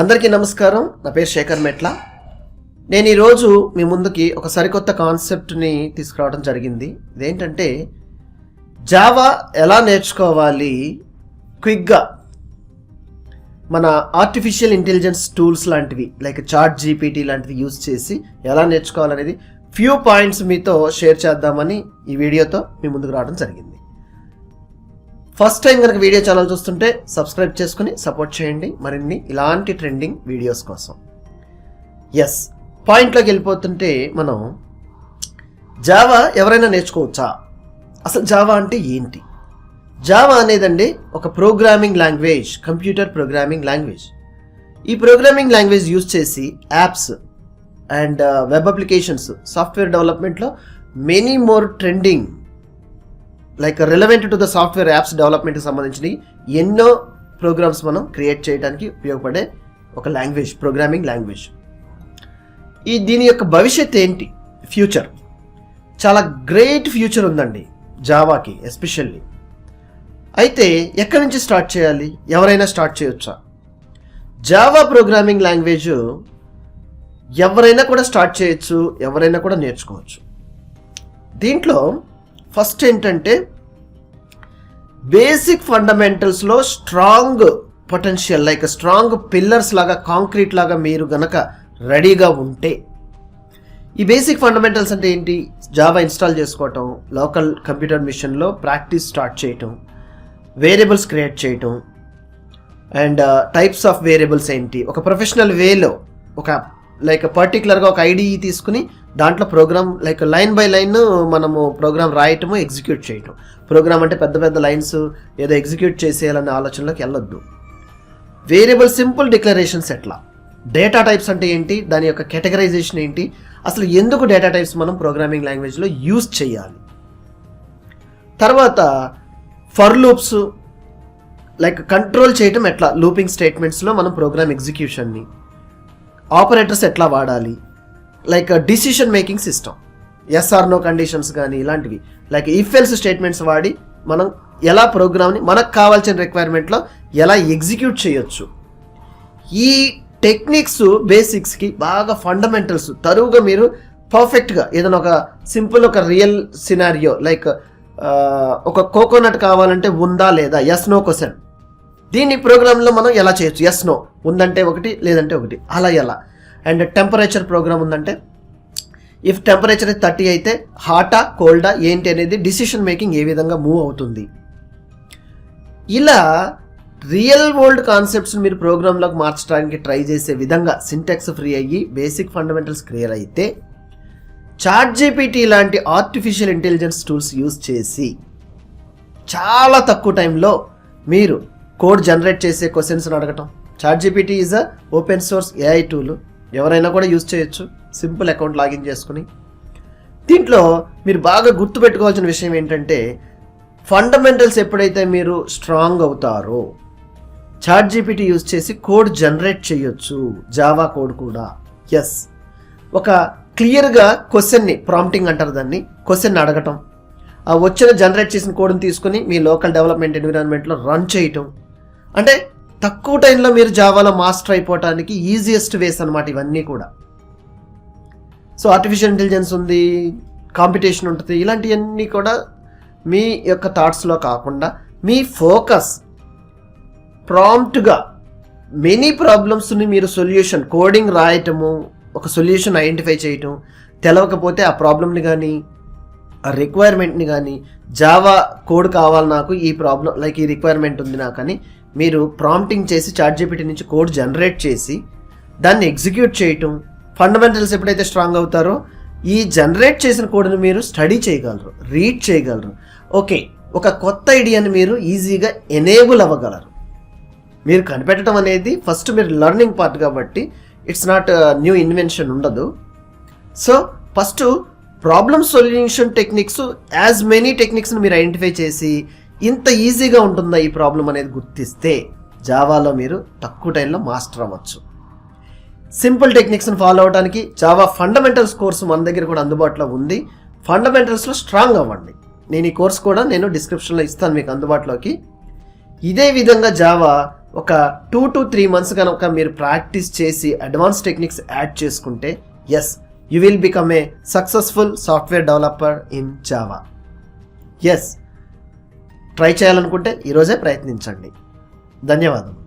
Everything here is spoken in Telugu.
అందరికీ నమస్కారం. నా పేరు శేఖర్ మెట్ల. నేను ఈరోజు మీ ముందుకి ఒక సరికొత్త కాన్సెప్ట్ని తీసుకురావడం జరిగింది. ఇదేంటంటే జావా ఎలా నేర్చుకోవాలి? క్విక్గా మన ఆర్టిఫిషియల్ ఇంటెలిజెన్స్ టూల్స్ లాంటివి లైక్ చాట్ జీపీటీ లాంటివి యూజ్ చేసి ఎలా నేర్చుకోవాలనేది ఫ్యూ పాయింట్స్ మీతో షేర్ చేద్దామని ఈ వీడియోతో మీ ముందుకు రావడం జరిగింది. ఫస్ట్ టైం కనుక వీడియో ఛానల్ చూస్తుంటే సబ్స్క్రైబ్ చేసుకుని సపోర్ట్ చేయండి. మరిన్ని ఇలాంటి ట్రెండింగ్ వీడియోస్ కోసం. ఎస్ పాయింట్లోకి వెళ్ళిపోతుంటే మనం జావా ఎవరైనా నేర్చుకోవచ్చా? అసలు జావా అంటే ఏంటి? జావా అనేదండి ఒక programming language computer programming language ఈ ప్రోగ్రామింగ్ లాంగ్వేజ్ యూజ్ చేసి apps and web applications software డెవలప్మెంట్లో many more trending like relevant to the software apps డెవలప్మెంట్కి సంబంధించి ఎన్నో ప్రోగ్రామ్స్ మనం క్రియేట్ చేయడానికి ఉపయోగపడే ఒక లాంగ్వేజ్ ప్రోగ్రామింగ్ లాంగ్వేజ్. ఈ దీని యొక్క భవిష్యత్ ఏంటి? ఫ్యూచర్. చాలా గ్రేట్ ఫ్యూచర్ ఉందండి జావాకి ఎస్పెషల్లీ. అయితే ఎక్కడి నుంచి స్టార్ట్ చేయాలి? ఎవరైనా స్టార్ట్ చేయొచ్చా? జావా ప్రోగ్రామింగ్ లాంగ్వేజ్ ఎవరైనా కూడా స్టార్ట్ చేయొచ్చు ఎవరైనా కూడా నేర్చుకోవచ్చు. దీంట్లో ఫస్ట్ ఏంటంటే basic ఫండమెంటల్స్లో strong potential like strong pillars లాగా కాంక్రీట్ లాగా మీరు గనక రెడీగా ఉంటే ఈ బేసిక్ ఫండమెంటల్స్ అంటే ఏంటి? జావా ఇన్స్టాల్ చేసుకోవటం లోకల్ కంప్యూటర్ మిషన్లో ప్రాక్టీస్ స్టార్ట్ చేయటం వేరియబుల్స్ క్రియేట్ చేయటం అండ్ టైప్స్ ఆఫ్ వేరియబుల్స్ ఏంటి? ఒక ప్రొఫెషనల్ వేలో ఒక లైక్ పర్టికులర్గా ఒక ఐడి తీసుకుని దాంట్లో program like line by line మనము ప్రోగ్రామ్ రాయటము ఎగ్జిక్యూట్ చేయటం. ప్రోగ్రామ్ అంటే పెద్ద పెద్ద లైన్స్ ఏదో ఎగ్జిక్యూట్ చేసేయాలనే ఆలోచనలోకి వెళ్ళొద్దు. వేరియబుల్ సింపుల్ డిక్లరేషన్స్ ఎట్లా? డేటా టైప్స్ అంటే ఏంటి? దాని యొక్క కేటగరైజేషన్ ఏంటి? అసలు ఎందుకు డేటా టైప్స్ మనం ప్రోగ్రామింగ్ లాంగ్వేజ్లో యూజ్ చేయాలి? తర్వాత ఫర్ లూప్స్ లైక్ కంట్రోల్ చేయటం ఎట్లా? లూపింగ్ స్టేట్మెంట్స్లో మనం ప్రోగ్రామ్ ఎగ్జిక్యూషన్ని ఆపరేటర్స్ ఎట్లా వాడాలి? Like decision making system yes or no conditions కానీ ఇలాంటివి. లైక్ ఇఫ్ ఎల్స్ స్టేట్మెంట్స్ వాడి మనం ఎలా ప్రోగ్రామ్ని మనకు కావాల్సిన రిక్వైర్మెంట్లో ఎలా ఎగ్జిక్యూట్ చేయొచ్చు. ఈ టెక్నిక్స్ బేసిక్స్కి బాగా ఫండమెంటల్స్ తరువుగా మీరు పర్ఫెక్ట్గా ఏదైనా ఒక సింపుల్ ఒక రియల్ సినారియో లైక్ ఒక కోకోనట్ కావాలంటే ఉందా లేదా? ఎస్ నో క్వశ్చన్ దీన్ని ప్రోగ్రాంలో మనం ఎలా చేయొచ్చు? ఎస్ నో ఉందంటే ఒకటి లేదంటే ఒకటి. అలా ఎలా? అండ్ టెంపరేచర్ ప్రోగ్రామ్ ఉందంటే ఇఫ్ టెంపరేచర్ థర్టీ అయితే హాటా కోల్డా ఏంటి అనేది డిసిషన్ మేకింగ్ ఏ విధంగా మూవ్ అవుతుంది? ఇలా రియల్ వరల్డ్ కాన్సెప్ట్స్ మీరు ప్రోగ్రాంలోకి మార్చడానికి ట్రై చేసే విధంగా సింటెక్స్ ఫ్రీ అయ్యి బేసిక్ ఫండమెంటల్స్ క్లియర్ అయితే చాట్ జీపీటీ లాంటి ఆర్టిఫిషియల్ ఇంటెలిజెన్స్ టూల్స్ యూస్ చేసి చాలా తక్కువ టైంలో మీరు కోడ్ జనరేట్ చేసే క్వశ్చన్స్ని అడగటం. Chat GPT is a open source AI tool ఎవరైనా కూడా యూజ్ చేయొచ్చు. సింపుల్ అకౌంట్ లాగిన్ చేసుకుని. దీంట్లో మీరు బాగా గుర్తుపెట్టుకోవాల్సిన విషయం ఏంటంటే ఫండమెంటల్స్ ఎప్పుడైతే మీరు స్ట్రాంగ్ అవుతారో చాట్ జీపీటీ యూజ్ చేసి కోడ్ జనరేట్ చేయొచ్చు. జావా కోడ్ కూడా. ఎస్ ఒక క్లియర్గా క్వశ్చన్ని ప్రాంప్టింగ్ అంటారు దాన్ని క్వశ్చన్ అడగటం. ఆ వచ్చిన జనరేట్ చేసిన కోడ్ని తీసుకుని మీ లోకల్ డెవలప్మెంట్ ఎన్విరాన్మెంట్లో రన్ చేయటం. అంటే తక్కువ టైంలో మీరు జావాలో మాస్టర్ అయిపోవటానికి ఈజియెస్ట్ వేస్ అనమాట ఇవన్నీ కూడా. సో ఆర్టిఫిషియల్ ఇంటెలిజెన్స్ ఉంది కాంపిటీషన్ ఉంటుంది ఇలాంటివన్నీ కూడా మీ యొక్క థాట్స్లో కాకుండా మీ ఫోకస్ ప్రాంప్ట్గా మెనీ ప్రాబ్లమ్స్ని మీరు సొల్యూషన్ కోడింగ్ రాయటము ఒక సొల్యూషన్ ఐడెంటిఫై చేయటం తెలవకపోతే ఆ ప్రాబ్లమ్ని కానీ ఆ రిక్వైర్మెంట్ని కానీ జావా కోడ్ కావాలి నాకు ఈ ప్రాబ్లం లైక్ ఈ రిక్వైర్మెంట్ ఉంది నాకు అని మీరు ప్రాంప్టింగ్ చేసి చాట్ జీపీటీ నుంచి కోడ్ జనరేట్ చేసి దాన్ని ఎగ్జిక్యూట్ చేయటం ఫండమెంటల్స్ ఎప్పుడైతే స్ట్రాంగ్ అవుతారో ఈ జనరేట్ చేసిన కోడ్ని మీరు స్టడీ చేయగలరు రీడ్ చేయగలరు. ఓకే ఒక కొత్త ఐడియాని మీరు ఈజీగా ఎనేబుల్ అవ్వగలరు. మీరు కనిపెట్టడం అనేది ఫస్ట్ మీరు లర్నింగ్ పార్ట్ కాబట్టి ఇట్స్ నాట్ న్యూ ఇన్వెన్షన్ ఉండదు. So first problem solution techniques as many టెక్నిక్స్ని మీరు ఐడెంటిఫై చేసి ఇంత ఈజీగా ఉంటుందా ఈ ప్రాబ్లం అనేది గుర్తిస్తే జావాలో మీరు తక్కువ టైంలో మాస్టర్ అవ్వచ్చు. సింపుల్ టెక్నిక్స్ని ఫాలో అవడానికి జావా ఫండమెంటల్స్ కోర్సు మన దగ్గర కూడా అందుబాటులో ఉంది. ఫండమెంటల్స్లో స్ట్రాంగ్ అవ్వండి. నేను ఈ కోర్స్ కూడా నేను డిస్క్రిప్షన్లో ఇస్తాను మీకు అందుబాటులోకి. ఇదే విధంగా జావా ఒక టూ టు త్రీ మంత్స్ కనుక మీరు ప్రాక్టీస్ చేసి అడ్వాన్స్ టెక్నిక్స్ యాడ్ చేసుకుంటే yes you will become a successful software developer in Java yes try చేయాలనుకుంటే ఈరోజే ప్రయత్నించండి. ధన్యవాదాలు